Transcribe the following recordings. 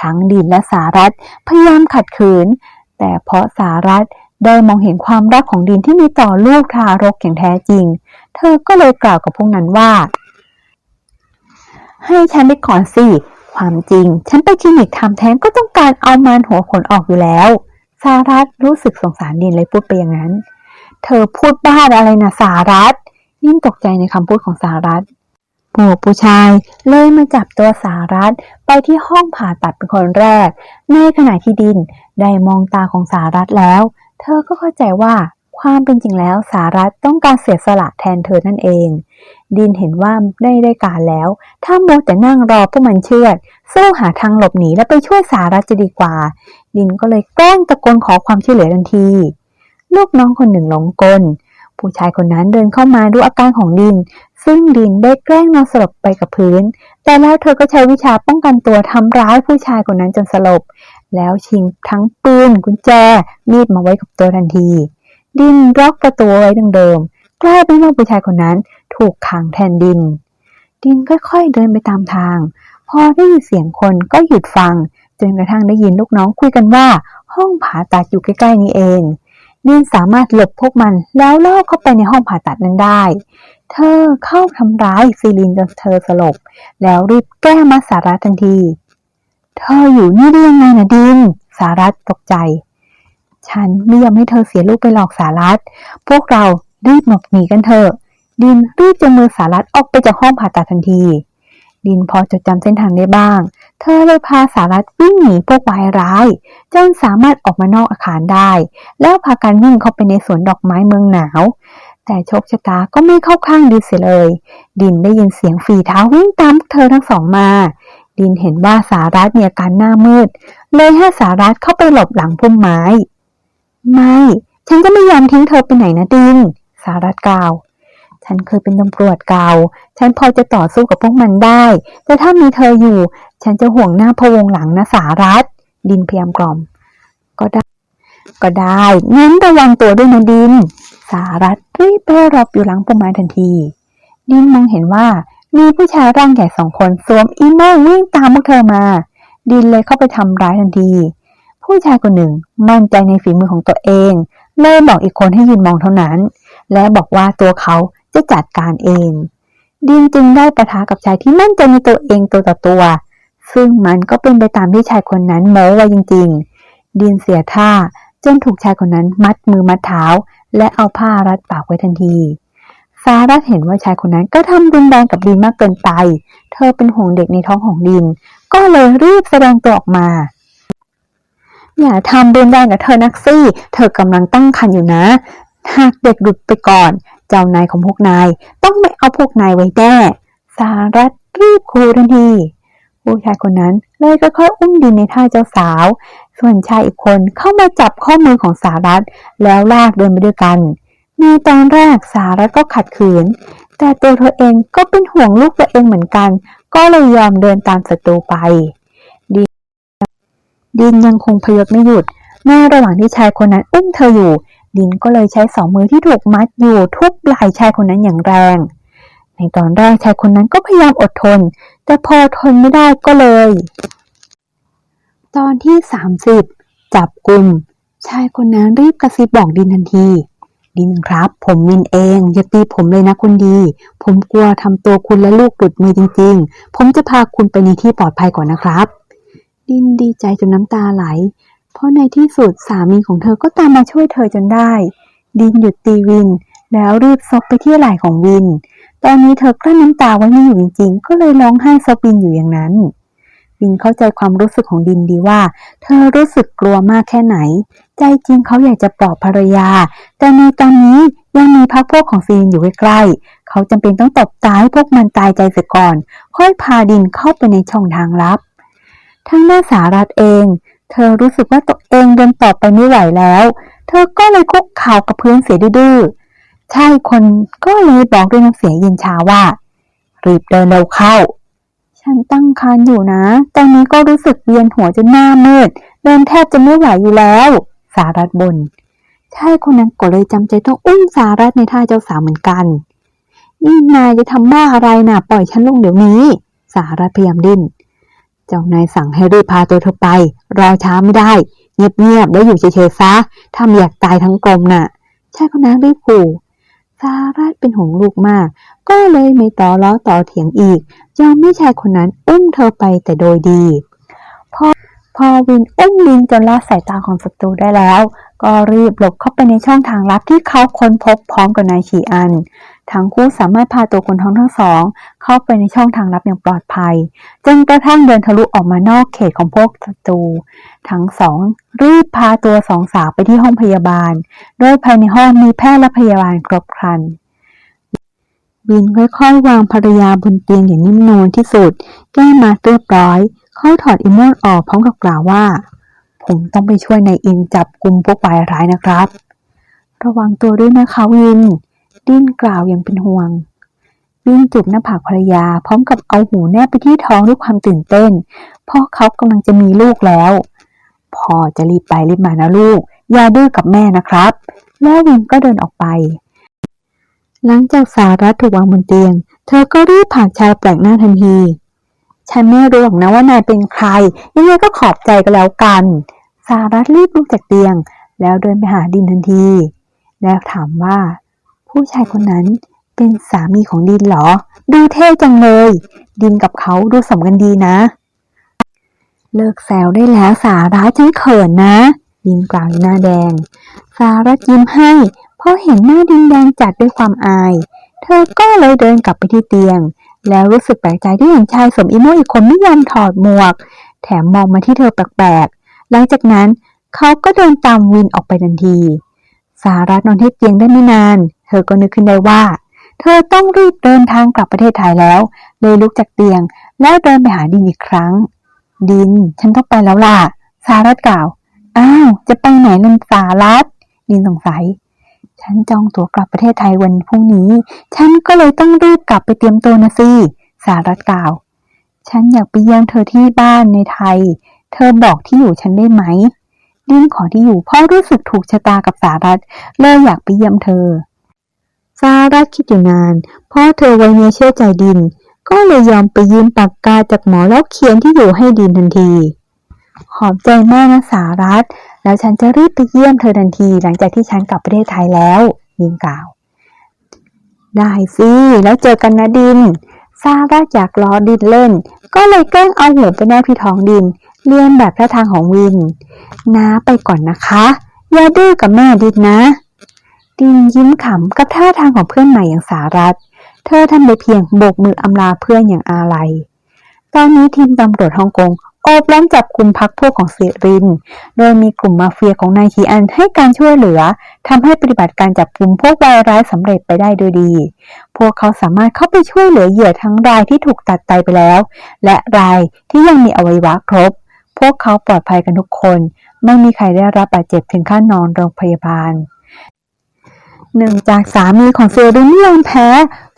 ทั้งดินและสารัตพยายามขัดขืน แต่เพราะสารัตได้มองเห็นความรักของดินที่มีต่อลูกทารกอย่างแท้จริง เธอก็เลยกล่าวกับพวกนั้นว่า ให้ฉันไปก่อนสิ ความจริง ฉันไปคลินิกทำแท้งก็ต้องการเอามันหัวขนออกอยู่แล้วสารัตรู้สึกสงสารดินเลยพูดไปอย่างนั้น เธอพูดบ้าอะไรนะสารัตยิ่งตกใจในคำพูดของสารัต พวกผู้ชายเลยมาจับตัวสารัตไปที่ห้องผ่าตัดเป็นคนแรก ในขณะที่ดินได้มองตาของสารัตแล้ว เธอก็เข้าใจว่าความเป็นจริงแล้วสารัตต้องการเสียสละแทนเธอนั่นเอง ดินเห็นว่าได้ได้การแล้ว ถ้าโมแต่นั่งรอพวกมันเชื่อดสู้หาทางหลบหนีและไปช่วยสารัตจะดีกว่า ดินก็เลยแกล้งตะโกนขอความช่วยเหลือทันที ลูกน้องคนหนึ่งหลงกลผู้ชายคนนั้นเดินเข้ามาดูอาการของดิน ซึ่งดินได้แกล้งนอนสลบไปกับพื้น แต่แล้วเธอก็ใช้วิชาป้องกันตัวทำร้ายผู้ชายคนนั้นจนสลบ แล้วชิงทั้งปืนกุญแจ มีดมาไว้กับตัวทันที ดินล็อกประตูไว้ดังเดิมกลายเป็นว่าผู้ชายคนนั้นถูกขังแทนดิน ดินค่อยๆเดินไปตามทาง พอได้ยินเสียงคนก็หยุดฟัง จนกระทั่งได้ยินลูกน้องคุยกันว่า ห้องผ่าตัดอยู่ใกล้ๆนี้เองดินสามารถหลบพวกมันแล้วลอบเข้าไปในห้องผ่าตัดนั้นได้ เธอเข้าทำร้ายซีลินจนเธอสลบ แล้วรีบแก้มาสารัตทันที เธออยู่นี่ได้ยังไงนะดิน สารัตตกใจ ฉันไม่ยอมให้เธอเสียลูกไปหลอกสารัตพวกเรารีบหลบหนีกันเถอะ ดินรีบจะมือสารัตออกไปจากห้องผ่าตัดทันที ดินพอจดจำเส้นทางได้บ้าง เธอเลยพาสารัตวิ่งหนีพวกวายร้าย จนสามารถออกมานอกอาคารได้ แล้วพากันวิ่งเข้าไปในสวนดอกไม้เมืองหนาว แต่โชคชะตาก็ไม่เข้าข้างดินเสียเลย ดินได้ยินเสียงฝีเท้าวิ่งตามเธอทั้งสองมา ดินเห็นว่าสารัตมีอาการหน้ามืด เลยให้สารัตเข้าไปหลบหลังพุ่มไม้ ไม่ ฉันจะไม่ยอมทิ้งเธอไปไหนนะดิน สารัตกล่าว ฉันเคยเป็นตำรวจเก่า ฉันพอจะต่อสู้กับพวกมันได้ แต่ถ้ามีเธออยู่ ฉันจะห่วงหน้าพะวงหลังนะสารัตดินพยายามกล่อม ก็ได้ ก็ได้งั้นระวังตัวด้วยนะดิน สารัตรีบไปรอบอยู่หลังพุ่มไม้ทันที ดินมองเห็นว่ามีผู้ชายร่างใหญ่สองคนสวมอีโม่งวิ่งตามพวกเธอมา ดินเลยเข้าไปทำร้ายทันที ผู้ชายคนหนึ่งมั่นใจในฝีมือของตัวเองเลยบอกอีกคนให้ยืนมองเท่านั้น และบอกว่าตัวเขาจะจัดการเอง ดินจึงได้ประทะกับชายที่มั่นใจในตัวเองตัวต่อตัว ซึ่งมันก็เป็นไปตามที่ชายคนนั้นโม้ไว้จริง ๆ ดินเสียท่าจนถูกชายคนนั้นมัดมือมัดเท้า และเอาผ้ารัดปากไว้ทันทีซารัตเห็นว่าชายคนนั้นก็ทำรุนแรงกับดินมากเกินไป เธอเป็นห่วงเด็กในท้องของดิน ก็เลยรีบแสดงตัวออกมา อย่าทำรุนแรงกับเธอนักซี่ เธอกำลังตั้งครรภ์อยู่นะ หากเด็กหลุดไปก่อน เจ้านายของพวกนาย ต้องไม่เอาพวกนายไว้แน่สารัตรีบคูทันทีผู้ชายคนนั้นเลยค่อยๆอุ้มดินในท่าเจ้าสาว ส่วนชายอีกคนเข้ามาจับข้อมือของสารัตแล้วลากเดินไปด้วยกัน ในตอนแรกสารัตก็ขัดขืน แต่ตัวเธอเองก็เป็นห่วงลูกตัวเองเหมือนกัน ก็เลยยอมเดินตามศัตรูไปดินดินยังคงพยศไม่หยุดในระหว่างที่ชายคนนั้นอุ้มเธออยู่ ดินก็เลยใช้สองมือที่ถูกมัดอยู่ทุบไหล่ชายคนนั้นอย่างแรง ในตอนแรกชายคนนั้นก็พยายามอดทน แต่พอทนไม่ได้ก็เลย ตอนที่ 30 จับกลุ่ม ชายคนนั้นรีบกระซิบบอกดินทันที ดินครับ ผมวินเอง อย่าตีผมเลยนะคุณดี ผมกลัวทำตัวคุณและลูกหลุดมือจริง ๆ ผมจะพาคุณไปในที่ปลอดภัยก่อนนะครับ ดินดีใจจนน้ำตาไหล เพราะในที่สุดสามีของเธอก็ตามมาช่วยเธอจนได้ ดินหยุดตีวิน แล้วรีบซบไปที่ไหล่ของวิน ตอนนี้เธอกลั้นน้ำตาไว้ไม่อยู่จริง ๆ ก็เลยร้องไห้ซบวินอยู่อย่างนั้น วินเข้าใจความรู้สึกของดินดีว่า เธอรู้สึกกลัวมากแค่ไหน ใจจริงเขาอยากจะปลอบภรรยา แต่ในตอนนี้ยังมีพรรคพวกของซีนอยู่ใกล้ๆเขาจำเป็นต้องตบตาให้พวกมันตายใจเสียก่อน ค่อยพาดินเข้าไปในช่องทางลับ ทั้งหน้าสารัตเอง เธอรู้สึกว่าตัวเองเดินต่อไปไม่ไหวแล้ว เธอก็เลยคุกเข่ากับพื้นเสียดื้อใช่คนก็เลยบอกด้วยน้ำเสียงเย็นชาว่า รีบเดินเร็วเข้า ฉันตั้งครรภ์อยู่นะ ตอนนี้ก็รู้สึกเวียนหัวจนหน้ามืด เดินแทบจะไม่ไหวอยู่แล้ว สารัตบน ใช่คนนั้นก็เลยจำใจต้องอุ้มสารัตในท่าเจ้าสาวเหมือนกัน นี่นายจะทำบ้าอะไรน่ะ ปล่อยฉันลงเดี๋ยวนี้ สารัตพยายามดิ้น เจ้านายสั่งให้รีบพาตัวเธอไป รอช้าไม่ได้ เงียบๆแล้วอยู่เฉยๆซะถ้าไม่อยากตายทั้งกลมน่ะชายคนนั้นรีบขู่ ซาราเป็นห่วงลูกมาก ก็เลยไม่ต่อล้อต่อเถียงอีก ยอมให้ชายคนนั้นอุ้มเธอไปแต่โดยดี พอวินอุ้มลินจนลอดสายตาของศัตรูได้แล้ว ก็รีบหลบเข้าไปในช่องทางลับที่เขาค้นพบพร้อมกับนายชีอัน ทั้งคู่สามารถพาตัวคนท้องทั้งสอง เข้าไปในช่องทางลับอย่างปลอดภัย จนกระทั่งเดินทะลุออกมานอกเขตของพวกศัตรู ทั้งสองรีบพาตัวสองสาวไปที่ห้องพยาบาล โดยภายในห้องมีแพทย์และพยาบาลครบครันวินค่อยๆวางภรรยาบนเตียงอย่างนิ่มนวลที่สุด แก้มาเรียบร้อย เขาถอดอิโมนออกพร้อมกับกล่าวว่า ผมต้องไปช่วยนายอินจับกลุ่มพวกวายร้ายนะครับ ระวังตัวด้วยนะคะวิน ดิ้นกล่าวอย่างเป็นห่วง วินจูบหน้าผากภรรยา พร้อมกับเอาหูแนบไปที่ท้องด้วยความตื่นเต้น เพราะเขากำลังจะมีลูกแล้ว พอจะรีบไปรีบมานะลูก อย่าดื้อกับแม่นะครับ แล้ววินก็เดินออกไป หลังจากสารัตถูกวางบนเตียง เธอก็รีบผ่านชายแปลกหน้าทันที ฉันไม่รู้หรอกนะว่านายเป็นใคร ยังไงก็ขอบใจกันแล้วกัน สารัตรีบลุกจากเตียง แล้วเดินไปหาดินทันที แล้วถามว่า ผู้ชายคนนั้นเป็นสามีของดินเหรอ ดูเท่จังเลย ดินกับเขาดูสมกันดีนะ เลิกแซวได้แล้วสาระฉันเขินนะ ดินกล่าวหน้าแดง สาระยิ้มให้เพราะเห็นหน้าดินแดงจัดด้วยความอาย เธอก็เลยเดินกลับไปที่เตียง แล้วรู้สึกแปลกใจที่เห็นชายสวมอีโมอีกคนไม่ยอมถอดหมวก แถมมองมาที่เธอแปลกๆ หลังจากนั้นเขาก็เดินตามวินออกไปทันที สารัตนอนที่เตียงได้ไม่นาน เธอก็นึกขึ้นได้ว่า เธอต้องรีบเดินทางกลับประเทศไทยแล้ว เลยลุกจากเตียง แล้วเดินไปหาดินอีกครั้ง ดิน ฉันต้องไปแล้วล่ะ สารัตกล่าว อ้าว จะไปไหนล่ะสารัตดินสงสัย ฉันจองตั๋วกลับประเทศไทยวันพรุ่งนี้ ฉันก็เลยต้องรีบกลับไปเตรียมตัวนะสิ สารัตกล่าว ฉันอยากไปเยี่ยมเธอที่บ้านในไทย เธอบอกที่อยู่ฉันได้ไหมดินขอที่อยู่พราะรู้สึกถูกชะตากับสารัตเลยอยากไปเยี่ยมเธอ สารัตคิดอยู่นานพราะเธอไว้เนื้อเชื่อใจดิน ก็เลยยอมไปยืมปากกาจากหมอแล้วเขียนที่อยู่ให้ดินทันที ขอบใจมากนะสารัต แล้วฉันจะรีบไปเยี่ยมเธอทันทีหลังจากที่ฉันกลับประเทศไทยแล้ว ดินกล่าว ได้สิ แล้วเจอกันนะดินซาร่าอยากล้อดินเล่น ก็เลยแกล้งเอาหัวไปแนบที่ท้องดิน เลียนแบบท่าทางของวิน น้าไปก่อนนะคะ อย่าดื้อกับแม่ดินนะ ดินยิ้มขำกับท่าทางของเพื่อนใหม่อย่างสารัตเธอทำได้เพียงโบกมืออำลาเพื่อนอย่างอาลัย ตอนนี้ทีมตำรวจฮ่องกง โอบล้อมจับกลุ่มพักพวกของเสริน โดยมีกลุ่มมาเฟียของนายคีอันให้การช่วยเหลือทำให้ปฏิบัติการจับกลุ่มพวกวายร้ายสำเร็จไปได้โดยดี พวกเขาสามารถเข้าไปช่วยเหลือเหยื่อทั้งรายที่ถูกตัดไตไปแล้ว และรายที่ยังมีอวัยวะครบ พวกเขาปลอดภัยกันทุกคน ไม่มีใครได้รับบาดเจ็บถึงขั้นนอนโรงพยาบาลเนื่งจากสามีของเซรินไม่ยอมแพ้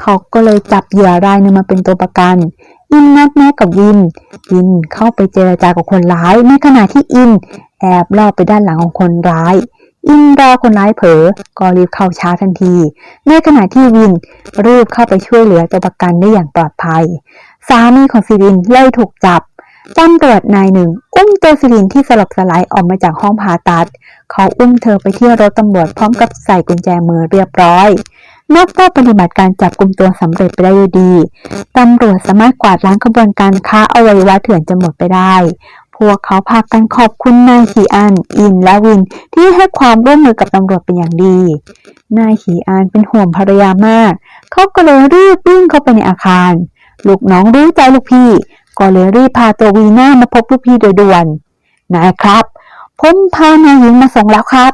เขาก็เลยจับเหยื่อรายหนึงมาเป็นตัวประกัน อินนัดแม่กับวินอินเข้าไปเจรจากับคนร้าย ในขณะที่อิน แอบลอบไปด้านหลังของคนร้าย อินรอคนร้ายเผลอก็รีบเข้าช้าทันที ในขณะที่วินรีบเข้าไปช่วยเหลือตัวประกันได้อย่างปลอดภัย สามีของซิรินเลยถูกจับตำรวจนายหนึ่ง อุ้มตัวซิรินที่สลบสลายออกมาจากห้องผ่าตัด เขาอุ้มเธอไปที่รถตำรวจพร้อมกับใส่กุญแจมือเรียบร้อย นับว่าปฏิบัติการจับกลุ่มตัวสำเร็จไปได้ดี ตำรวจสามารถกวาดล้างขบวนการค้าอวัยวะเถื่อนจนหมดไปได้ พวกเขาพากันขอบคุณนายขีอัน อินและวินที่ให้ความร่วมมือกับตำรวจเป็นอย่างดี นายขีอันเป็นห่วงภรรยามาก เขาก็เลยรีบวิ่งเข้าไปในอาคาร ลูกน้องรู้ใจลูกพี่ ก็เลยรีบพาตัววีน่ามาพบลูกพี่โดยด่วน นายครับ ผมพานายหญิงมาส่งแล้วครับ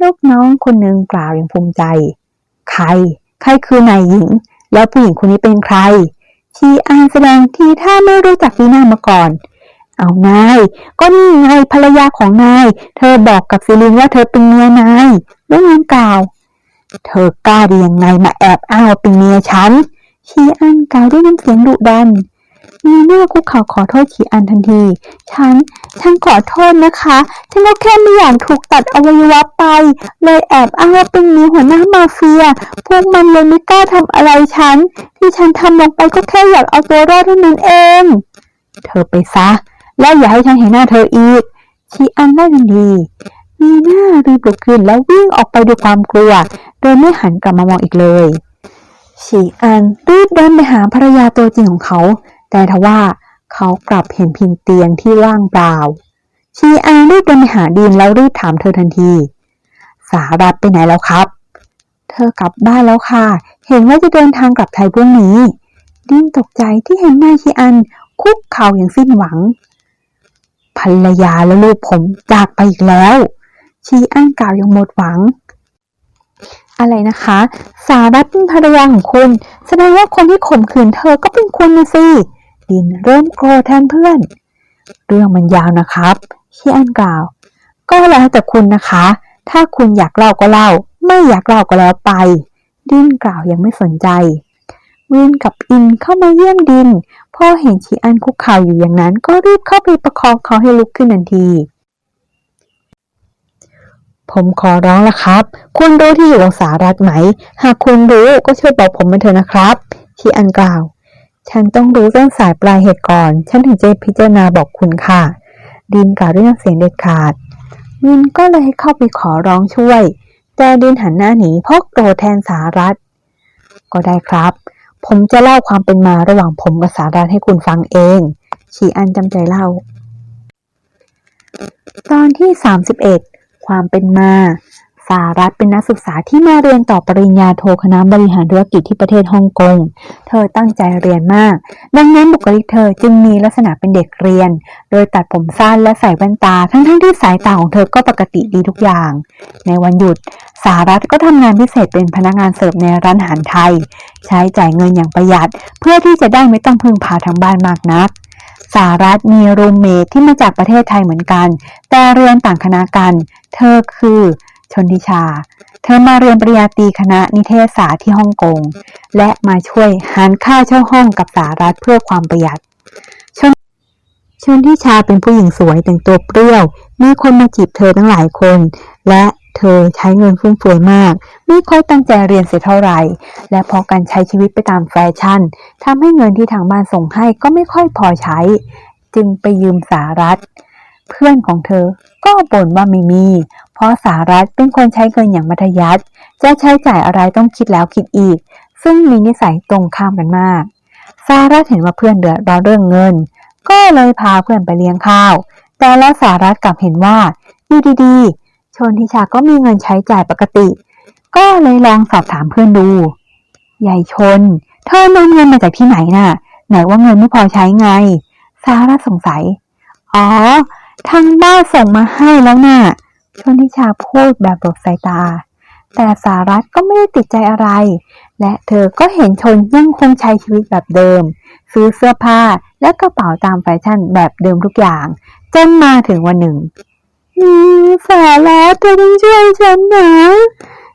ลูกน้องคนหนึ่งกล่าวอย่างภูมิใจ ใคร ใครคือนายหญิง แล้วผู้หญิงคนนี้เป็นใครชีอานแสดงทีถ้าไม่รู้จักฟีน่ามาก่อน เอานายก็นี่ไงภรรยาของนาย เธอบอกกับซิลินว่าเธอเป็นเมียนายลูกน้องกล่าว เธอกล้าดียังไงมาแอบอ้างว่าเป็นเมียฉันชีอันกล่าวด้วยน้ำเสียงดุดัน มีหน้าคุกเข่าขอโทษชีอันทันที ฉัน ฉันขอโทษนะคะ ฉันก็แค่ไม่อยากถูกตัดอวัยวะไป เลยแอบอ้างว่าเป็นมียหัวหน้ามาเฟีย พวกมันเลยไม่กล้าทำอะไรฉัน ที่ฉันทำลงไปก็แค่อยากเอาตัวรอดเท่านั้นเอง เธอไปซะ แล้วอย่าให้ฉันเห็นหน้าเธออีกชีอันได้ทันทีมีหน้ารีบลุกขึ้นแล้ววิ่งออกไปด้วยความกลัว โดยไม่หันกลับมามองอีกเลยชีอันรีบเดินไปหาภรรยาตัวจริงของเขา แต่ทว่าเขากลับเห็นเพียงเตียงที่ว่างเปล่า ชีอันรีบเดินไปหาดีนแล้วรีบถามเธอทันที สารัตไปไหนแล้วครับ เธอกลับบ้านแล้วค่ะ เห็นว่าจะเดินทางกลับไทยพรุ่งนี้ ดินตกใจที่เห็นนายชีอันคุกเข่าอย่างสิ้นหวัง ภรรยาและลูกผมจากไปอีกแล้ว ชีอันกล่าวอย่างหมดหวังอะไรนะคะ สารัตเป็นภรรยาของคุณ แสดงว่าคนที่ข่มขืนเธอก็เป็นคุณนะสิินเริ่มโกรธแทนเพื่อน เรื่องมันยาวนะครับชีอันกล่าว ก็แล้วแต่คุณนะคะ ถ้าคุณอยากเล่าก็เล่า ไม่อยากเล่าก็แล้วไป ดินกล่าวยังไม่สนใจวินกับอินเข้ามาเยี่ยมดิน พ่อเห็นชีอันคุกเข่าอยู่อย่างนั้นก็รีบเข้าไปประคองเขาให้ลุกขึ้นทันที ผมขอร้องละครับ คุณรู้ที่อยู่ของสารัฐไหม หากคุณรู้ก็ช่วยบอกผมมาเถอะนะครับชีอันกล่าว ฉันต้องรู้เรื่องสายปลายเหตุก่อน ฉันถึงจะพิจารณาบอกคุณค่ะ ดินกล่าวด้วยน้ำเสียงเด็ดขาด วินก็เลยเข้าไปขอร้องช่วย แต่ดินหันหน้าหนีเพราะโกรธแทนสารัฐก็ได้ครับ ผมจะเล่าความเป็นมาระหว่างผมกับสารัฐให้คุณฟังเอง ชีอันจำใจเล่า ตอนที่ 31 ความเป็นมา รัฐเป็นนักศึกษาที่มาเรียนต่อปริญญาโทคณะบริหารธุรกิจที่ประเทศฮ่องกง เธอตั้งใจเรียนมาก ดังนั้นบุคลิกเธอจึงมีลักษณะเป็นเด็กเรียน โดยตัดผมสั้นและใส่แว่นตา ทั้งๆที่สายตาของเธอก็ปกติดีทุกอย่าง ในวันหยุดสารัฐก็ทำงานพิเศษเป็นพนักงานเสิร์ฟในร้านอาหารไทย ใช้จ่ายเงินอย่างประหยัด เพื่อที่จะได้ไม่ต้องพึ่งพาทางบ้านมากนักสารัฐมีรูมเมทที่มาจากประเทศไทยเหมือนกัน แต่เรียนต่างคณะกัน เธอคือ ชนทิชา เธอมาเรียนปริญญาตรีคณะนิเทศศาสตร์ที่ฮ่องกง และมาช่วยหารค่าเช่าห้องกับสารัฐเพื่อความประหยัด ชนชนทิชาเป็นผู้หญิงสวยแต่งตัวเปรี้ยว มีคนมาจีบเธอตั้งหลายคน และเธอใช้เงินฟุ่มเฟือยมาก ไม่ค่อยตั้งใจเรียนเสียเท่าไหร่ และพอการใช้ชีวิตไปตามแฟชั่นทำให้เงินที่ทางบ้านส่งให้ก็ไม่ค่อยพอใช้ จึงไปยืมสารัฐ เพื่อนของเธอก็บ่นว่าไม่มี ราะสารัฐเป็นคนใช้เงินอย่างมัธยัสถ์จะใช้จ่ายอะไรต้องคิดแล้วคิดอีก ซึ่งมีนิสัยตรงข้ามกันมากสารัฐเห็นว่าเพื่อนเดือดร้อนเรื่องเงิน ก็เลยพาเพื่อนไปเลี้ยงข้าว แต่แล้วสารัฐกลับเห็นว่าอยู่ดีๆ ชนทิชาก็มีเงินใช้จ่ายปกติ ก็เลยลองสอบถามเพื่อนดูใหญ่ชน เธอนำเงินมาจากที่ไหนน่ะ ไหนว่าเงินไม่พอใช้ไง สารัฐสงสัย อ๋อ ทางบ้านส่งมาให้แล้วน่ะ ชนทิชาพูดแบบหลบสายตา แต่สารัฐก็ไม่ได้ติดใจอะไร และเธอก็เห็นชนยังคงใช้ชีวิตแบบเดิม ซื้อเสื้อผ้าและกระเป๋าตามแฟชั่นแบบเดิมทุกอย่าง จนมาถึงวันหนึ่งสารัฐเธอต้องช่วยฉันนะ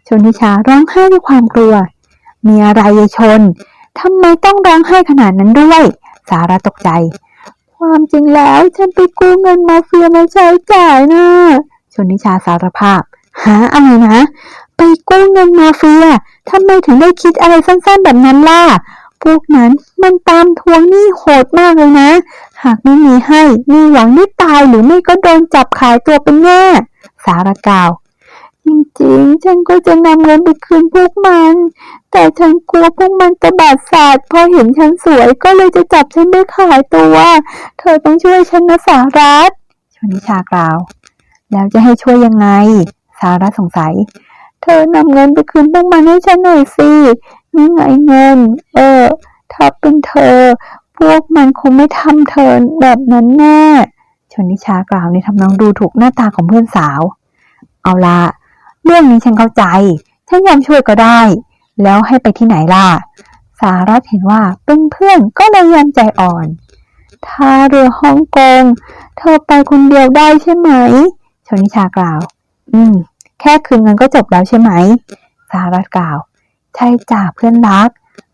ชนทิชาร้องไห้ด้วยความกลัว มีอะไรยายชนทำไมต้องร้องไห้ขนาดนั้นด้วย สาระตกใจ ความจริงแล้วฉันไปกู้เงินมาเฟียมาใช้จ่ายนะ ชนนิชาสารภาพ หาอะไรนะ ไปกู้เงินมาเฟียทำไมถึงได้คิดอะไรสั้นๆแบบนั้นล่ะ พวกนั้นมันตามทวงหนี้โหดมากเลยนะ หากไม่มีให้ มีหวังได้ตายหรือไม่ก็โดนจับขายตัวเป็นแง่ สารกล่าวจริงๆ ฉันก็จะนำเงินไปคืนพวกมัน แต่ฉันกลัวพวกมันจะบาดศาสตร์พอเห็นฉันสวยก็เลยจะจับฉันไปขายตัว เธอต้องช่วยฉันนะสารัตชนิชากล่าว แล้วจะให้ช่วยยังไงสารัตสงสัย เธอนำเงินไปคืนพวกมันให้ฉันหน่อยสินี่ไงเงิน เออ ถ้าเป็นเธอ พวกมันคงไม่ทำเธอแบบนั้นแน่ ชนนิชากล่าวในทำนองดูถูกหน้าตาของเพื่อนสาว เอาละเรื่องนี้ฉันเข้าใจ ฉันยอมช่วยก็ได้ แล้วให้ไปที่ไหนล่ะ สารัตเห็นว่าเป็นเพื่อนก็เลยยอมใจอ่อนท่าเรือฮ่องกง เธอไปคนเดียวได้ใช่ไหม ชนิชากล่าว อืม แค่คืนเงินก็จบแล้วใช่ไหมสารัตกล่าว ใช่จ่าเพื่อนรัก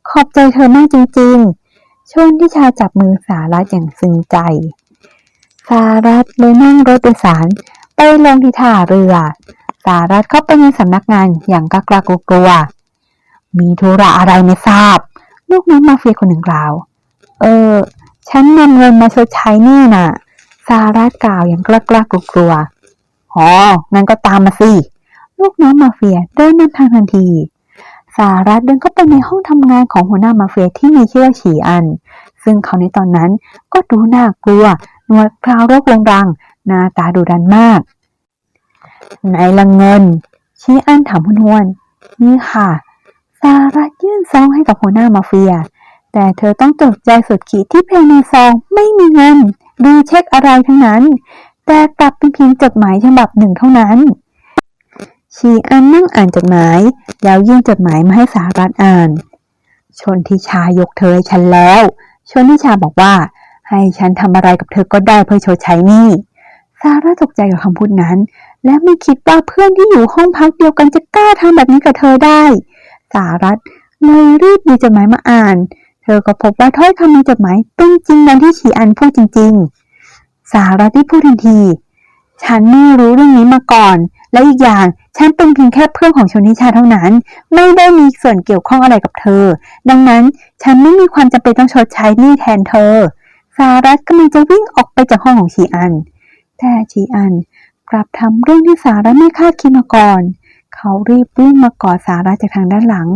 ขอบใจเธอมากจริง ๆชนทิชาจับมือสารัตอย่างซึ้งใจ สารัตเลยนั่งรถโดยสาร ไปลงที่ท่าเรือ สารัตเข้าไปในสำนักงานอย่างกล้ากลัวกลัว มีธุระอะไรไม่ทราบ ลูกน้องมาเฟียคนหนึ่งกล่าว เออ ฉันนำเงินมาชดใช้นี่น่ะซาร่ากล่าวอย่างกล้ากล้ากลัว อ๋องั้นก็ตามมาสิ ลูกน้องมาเฟียเดินนำทางทันที สารัตเดินเข้าไปในห้องทำงานของหัวหน้ามาเฟียที่มีชื่อว่าฉีอัน ซึ่งเขาในตอนนั้นก็ดูน่ากลัวหนวดคราวโรครงรัง หน้าตาดุดันมากไหนละเงิน ชีอันถามหุนหวน นี่ค่ะ สารัตยื่นซองให้กับหัวหน้ามาเฟีย แต่เธอต้องตกใจสุดขีดที่ภายในซองไม่มีเงิน ดูเช็คอะไรทั้งนั้น แต่กลับเป็นเพียงจดหมายฉบับหนึ่งเท่านั้น ชีอันนั่งอ่านจดหมาย แล้วยื่นจดหมายมาให้สารัตอ่าน ชนทิชายกเธอให้ฉันแล้ว ชนทิชาบอกว่า ให้ฉันทำอะไรกับเธอก็ได้เพื่อชดใช้หนี้ซาร่าตกใจกับคำพูดนั้น และไม่คิดว่าเพื่อนที่อยู่ห้องพักเดียวกันจะกล้าทำแบบนี้กับเธอได้ สารัตเลยรีบหยิบจดหมายมาอ่าน เธอก็พบว่าถ้อยคำในจดหมายเป็นจริงดังที่ฉีอันพูดจริง ๆ สารัตได้พูดทันที ฉันไม่รู้เรื่องนี้มาก่อน และอีกอย่างฉันเป็นเพียงแค่เพื่อนของชนิชาเท่านั้น ไม่ได้มีส่วนเกี่ยวข้องอะไรกับเธอ ดังนั้นฉันไม่มีความจำเป็นต้องชดใช้หนี้แทนเธอ สารัตกำลังจะวิ่งออกไปจากห้องของชีอัน แต่ชีอันกลับทำเรื่องที่สารัตไม่คาดคิดมาก่อน เขารีบวิ่งมากอดสารัตจากทางด้านหลัง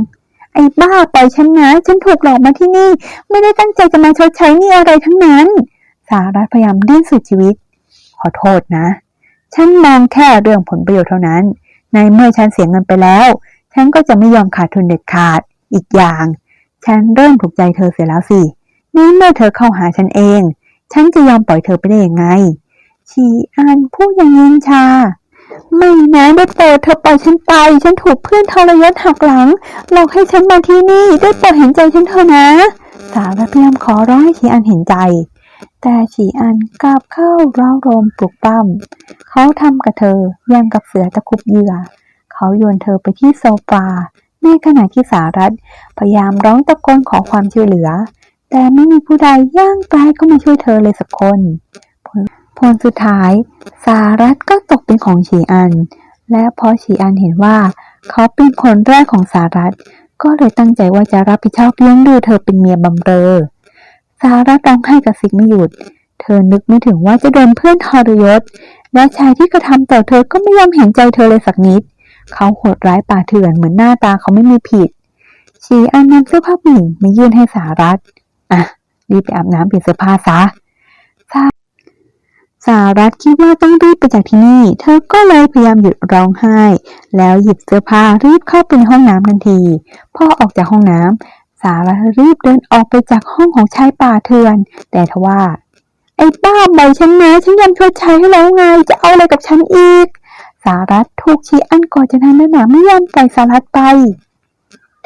ไอ้บ้าปล่อยฉันนะ ฉันถูกหลอกมาที่นี่ ไม่ได้ตั้งใจจะมาชดใช้นี้อะไรทั้งนั้น สารัตพยายามดิ้นสุดชีวิต ขอโทษนะ ฉันมองแค่เรื่องผลประโยชน์เท่านั้น ในเมื่อฉันเสียเงินไปแล้ว ฉันก็จะไม่ยอมขาดทุนเด็ดขาด อีกอย่าง ฉันเริ่มถูกใจเธอเสียแล้วสินี่เมื่อเธอเข้าหาฉันเอง ฉันจะยอมปล่อยเธอไปได้ยังไง ชีอันพูดอย่างยินชาไม่นะได้โปรดเธอปล่อยฉันไป ฉันถูกเพื่อนทรยศหักหลังหลอกให้ฉันมาที่นี่ได้โปรดเห็นใจฉันเถอะนะ สารพยายามขอร้องให้ชีอันเห็นใจ แต่ชีอันกลับเข้าร้าโรมปลุกปั้มเขาทำกับเธอยังกับเสือตะคุบเหยื่อ เขาโยนเธอไปที่โซฟาในขณะที่สารัตพยายามร้องตะโกนขอความช่วยเหลือ แต่ไม่มีผู้ใดย่างกลายเข้ามาช่วยเธอเลยสักคนผลผลสุดท้าย สารัตก็ตกเป็นของฉีอัน และพอฉีอันเห็นว่า เขาเป็นคนแรกของสารัตก็เลยตั้งใจว่าจะรับผิดชอบเลี้ยงดูเธอเป็นเมียบำเรอ สารัตร้องไห้กับสิกไม่หยุด เธอนึกไม่ถึงว่าจะโดนเพื่อนทรยศ และชายที่กระทำต่อเธอก็ไม่ยอมเห็นใจเธอเลยสักนิด เขาโหดร้ายป่าเถื่อนเหมือนหน้าตาเขาไม่มีผิด ชีอันนำเสื้อผ้าผู้หญิงมายื่นให้สารัตอะรีบไปอาบน้ำเปลี่ยนเสื้อผ้าซะสาสารัตคิดว่าต้องรีบไปจากที่นี่ เธอก็เลยพยายามหยุดร้องไห้ แล้วหยิบเสื้อผ้ารีบเข้าไปในห้องน้ำทันที พอออกจากห้องน้ำ สารัตรีบเดินออกไปจากห้องของชายป่าเถื่อน แต่ทว่า ไอ้บ้าใบฉันนะฉันยอมชดใช้ให้แล้วไงจะเอาอะไรกับฉันอีก สารัตถูกชี้อันก่อนจะนั้นหนาไม่ยอมปล่อยสารัตไป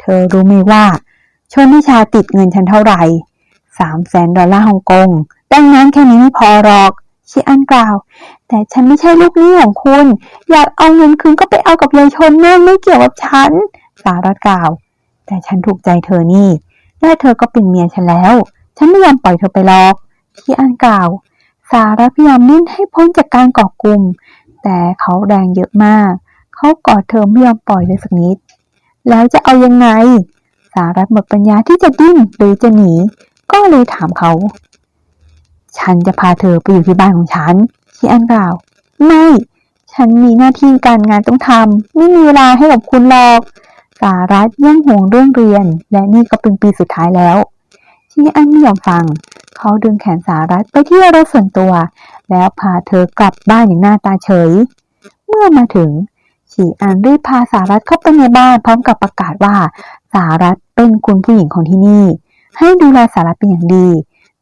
เธอรู้ไหมว่าชนทิชาติดเงินฉันเท่าไหร่สามแสนดอลลาร์ฮ่องกงดังนั้นแค่นี้ไม่พอหรอกชีอันกล่าว แต่ฉันไม่ใช่ลูกหนี้ของคุณ อยากเอาเงินคืนก็ไปเอากับยายชนนั่นไม่เกี่ยวกับฉัน สารัตกล่าว แต่ฉันถูกใจเธอนี่และเธอก็เป็นเมียฉันแล้ว ฉันไม่ยอมปล่อยเธอไปหรอกชีอันกล่าว สารัตพยายามดิ้นให้พ้นจากการกาะกลุ่ม แต่เขาแรงเยอะมาก เขากอดเธอไม่ยอมปล่อยเลยสักนิด แล้วจะเอายังไง สารัตหมดปัญญาที่จะดิ้นหรือจะหนี ก็เลยถามเขา ฉันจะพาเธอไปอยู่ที่บ้านของฉันชีอันกล่าว ไม่ ฉันมีหน้าที่การงานต้องทำไม่มีเวลาให้กับคุณหรอก สารัตยังห่วงเรื่องเรียน และนี่ก็เป็นปีสุดท้ายแล้วชีอันไม่ยอมฟัง เขาดึงแขนสารัตไปที่รถส่วนตัว แล้วพาเธอกลับบ้านอย่างหน้าตาเฉย เมื่อมาถึงฉีอันรีบพาสารัตเข้าไปในบ้านพร้อมกับประกาศว่า สารัตเป็นคุณผู้หญิงของที่นี่ ให้ดูแลสารัตเป็นอย่างดี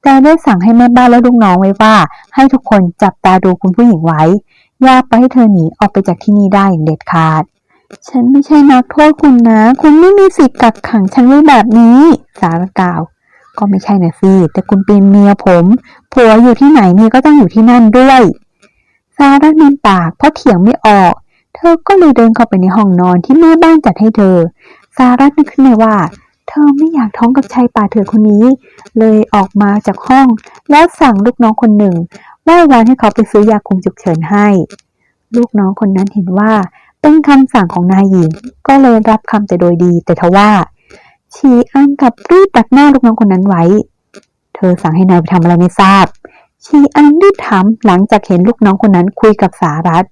แต่ได้สั่งให้แม่บ้านและลูกน้องไว้ว่า ให้ทุกคนจับตาดูคุณผู้หญิงไว้ อย่าไปให้เธอหนีออกไปจากที่นี่ได้อย่างเด็ดขาด ฉันไม่ใช่นักโทษคุณนะ คุณไม่มีสิทธิ์กักขังฉันไว้แบบนี้ สารัตกล่าว ก็ไม่ใช่นะสิ แต่คุณเป็นเมียผม ผัวอยู่ที่ไหนเมียก็ต้องอยู่ที่นั่นด้วย ซาร่าเมนปากเพราะเถียงไม่ออก เธอก็เลยเดินเข้าไปในห้องนอนที่แม่บ้านจัดให้เธอ ซาร่านึกขึ้นได้ว่า เธอไม่อยากท้องกับชายป่าเถื่อนคนนี้ เลยออกมาจากห้อง แล้วสั่งลูกน้องคนหนึ่งว่าวันให้เขาไปซื้อยาคุมฉุกเฉินให้ ลูกน้องคนนั้นเห็นว่า เป็นคำสั่งของนายหญิง ก็เลยรับคำแต่โดยดี แต่ทว่าชีอันกับรีบดักหน้าลูกน้องคนนั้นไว้เธธอสั่งให้นายไปทำอะไรไม่ทราบ ชีอันรีบถามหลังจากเห็นลูกน้องคนนั้นคุยกับสารัต